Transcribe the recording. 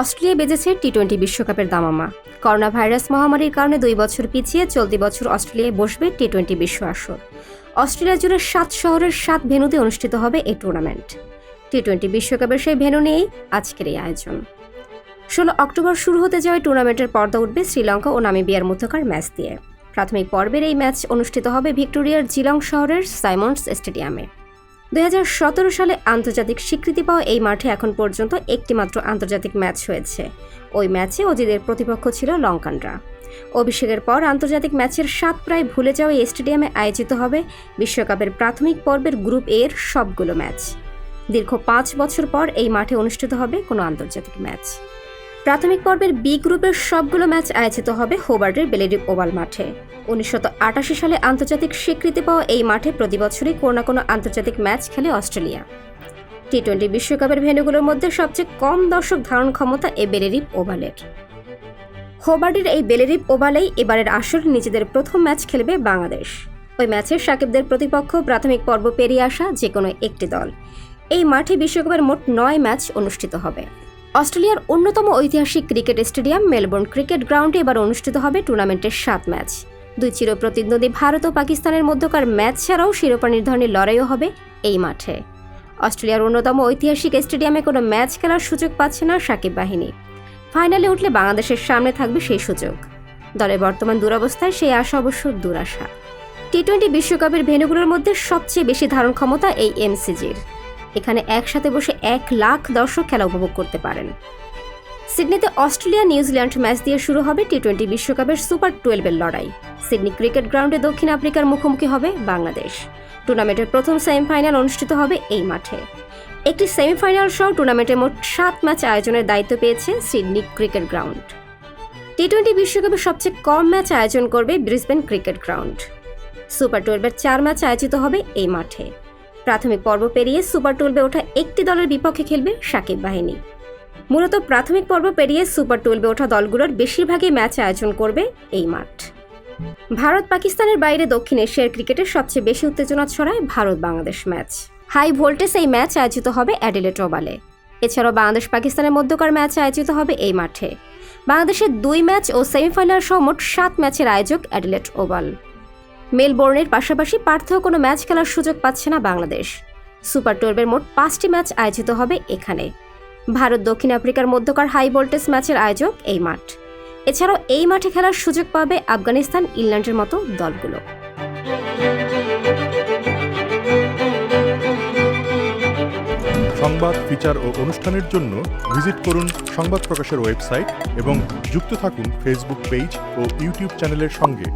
Australia বেজেছে T twenty বিশ্বকাপের দামামা। করোনা ভাইরাস মহামারীর কারণে দুই বছর পিছিয়ে চলতি বছর অস্ট্রেলিয়ায় বসবে টি টোয়েন্টি বিশ্ব আসর। অস্ট্রেলিয়া জুড়ে সাত শহরের সাত ভেন্যুতে অনুষ্ঠিত হবে এই টুর্নামেন্ট। টি টোয়েন্টি বিশ্বকাপের সেই ভেনু নিয়েই আজকের এই আয়োজন। ষোলো অক্টোবর শুরু হতে যাওয়া টুর্নামেন্টের পর্দা উঠবে শ্রীলঙ্কা ও নামিবিয়ার মধ্যকার ম্যাচ দিয়ে। প্রাথমিক পর্বের এই ম্যাচ অনুষ্ঠিত হবে ভিক্টোরিয়ার জিলং শহরের সাইমন্ডস স্টেডিয়ামে। দু হাজার সতেরো সালে আন্তর্জাতিক স্বীকৃতি পাওয়া এই মাঠে এখন পর্যন্ত একটিমাত্র আন্তর্জাতিক ম্যাচ হয়েছে। ওই ম্যাচে অজিদের প্রতিপক্ষ ছিল লঙ্কানরা। অভিষেকের পর আন্তর্জাতিক ম্যাচের স্বাদ প্রায় ভুলে যাওয়া এই স্টেডিয়ামে আয়োজিত হবে বিশ্বকাপের প্রাথমিক পর্বের গ্রুপ এর সবগুলো ম্যাচ। দীর্ঘ পাঁচ বছর পর এই মাঠে অনুষ্ঠিত হবে কোনো আন্তর্জাতিক ম্যাচ। প্রাথমিক পর্বের বি গ্রুপের সবগুলো ম্যাচ আয়োজিত হবে হোবার্ডের বেলেডিপ ওভাল মাঠে। উনিশশো আটাশি সালে আন্তর্জাতিক স্বীকৃতি পাওয়া এই মাঠে প্রতি বছরই কোনো না কোনো আন্তর্জাতিক ম্যাচ খেলে অস্ট্রেলিয়া। টি টোয়েন্টি বিশ্বকাপের ভেন্যুগুলোর মধ্যে সবচেয়ে কম দর্শক ধারণ ক্ষমতা এ বেলেরিপ ওভালের। হোবার্ডের এই বেলেরিপ ওভালেই এবারের আসর নিজেদের প্রথম ম্যাচ খেলবে বাংলাদেশ। ওই ম্যাচে সাকিবদের প্রতিপক্ষ প্রাথমিক পর্ব পেরিয়ে আসা যে কোনো একটি দল। এই মাঠে বিশ্বকাপের মোট নয় ম্যাচ অনুষ্ঠিত হবে। অস্ট্রেলিয়ার অন্যতম ঐতিহাসিক ক্রিকেট স্টেডিয়াম মেলবোর্ন ক্রিকেট গ্রাউন্ডে এবার অনুষ্ঠিত হবে টুর্নামেন্টের সাত ম্যাচ। দুই চির প্রতিদ্বন্দ্বী ভারত ও পাকিস্তানের মধ্যকার ম্যাচ ছাড়াও শিরোপা নির্ধারণের লড়াইও হবে এই মাঠে। অস্ট্রেলিয়ার অন্যতম ঐতিহাসিক স্টেডিয়ামে কোনো ম্যাচ খেলার সুযোগ পাচ্ছে না সাকিব বাহিনী। ফাইনালে উঠলে বাংলাদেশের সামনে থাকবে সেই সুযোগ। দলের বর্তমান দুরবস্থায় সেই আশা অবশ্য দুরাশা। টি টোয়েন্টি বিশ্বকাপের ভেনুগুলোর মধ্যে সবচেয়ে বেশি ধারণ ক্ষমতা এই এমসিজির। এখানে একসাথে বসে এক লাখ দর্শক খেলা উপভোগ করতে পারেন। সিডনিতে অস্ট্রেলিয়া নিউজিল্যান্ড ম্যাচ দিয়ে শুরু হবে টি টোয়েন্টি বিশ্বকাপের সুপার টুয়েলভের লড়াই। সিডনি ক্রিকেট গ্রাউন্ডে দক্ষিণ আফ্রিকার মুখোমুখি হবে বাংলাদেশ। টুর্নামেন্টের প্রথম সেমিফাইনাল অনুষ্ঠিত হবে এই মাঠে। একটি সেমিফাইনাল সহ টুর্নামেন্টে মোট সাত ম্যাচ আয়োজনের দায়িত্ব পেয়েছে Sydney cricket ground. T twenty বিশ্বকাপে সবচেয়ে কম ম্যাচ আয়োজন করবে ব্রিসবেন ক্রিকেট গ্রাউন্ড। সুপার টুয়েলভের চার ম্যাচ আয়োজিত হবে এই মাঠে। প্রাথমিক পর্ব পেরিয়ে সুপার টুয়েলভে ওঠা একটি দলের বিপক্ষে খেলবে সাকিব বাহিনী। মূলত প্রাথমিক পর্ব পেরিয়ে সুপার টুয়েলভে ওঠা দলগুলোর বেশিরভাগই ম্যাচ আয়োজন করবে এই মাঠ। ভারত পাকিস্তানের বাইরে দক্ষিণ এশিয়ার ক্রিকেটের সবচেয়ে বেশি উত্তেজনা ছড়ায় Bharat Bangladesh match. High voltage এই ম্যাচ আয়োজিত হবে অ্যাডিলেট ওভালে এছাড়াও বাংলাদেশ পাকিস্তানের মধ্যকার ম্যাচ আয়োজিত হবে এই মাঠে। বাংলাদেশের দুই ম্যাচ ও সেমিফাইনাল সহ মোট সাত ম্যাচের আয়োজক অ্যাডিলেট ওভাল মেলবোর্নের পাশাপাশি পার্থেও কোনো ম্যাচ খেলার সুযোগ পাচ্ছে না বাংলাদেশ। সুপার টুয়েলভের মোট পাঁচটি ম্যাচ আয়োজিত হবে এখানে। ভারত দক্ষিণ আফ্রিকার মধ্যকার হাই ভোল্টেজ ম্যাচের আয়োজক এই মাঠ। এছাড়াও এই মাঠে খেলার সুযোগ পাবে আফগানিস্তান ইংল্যান্ডের মতো দলগুলো। সংবাদ, ফিচার ও অনুষ্ঠানের জন্য ভিজিট করুন সংবাদ প্রকাশের ওয়েবসাইট এবং যুক্ত থাকুন ফেসবুক পেজ ও ইউটিউব চ্যানেলের সঙ্গে।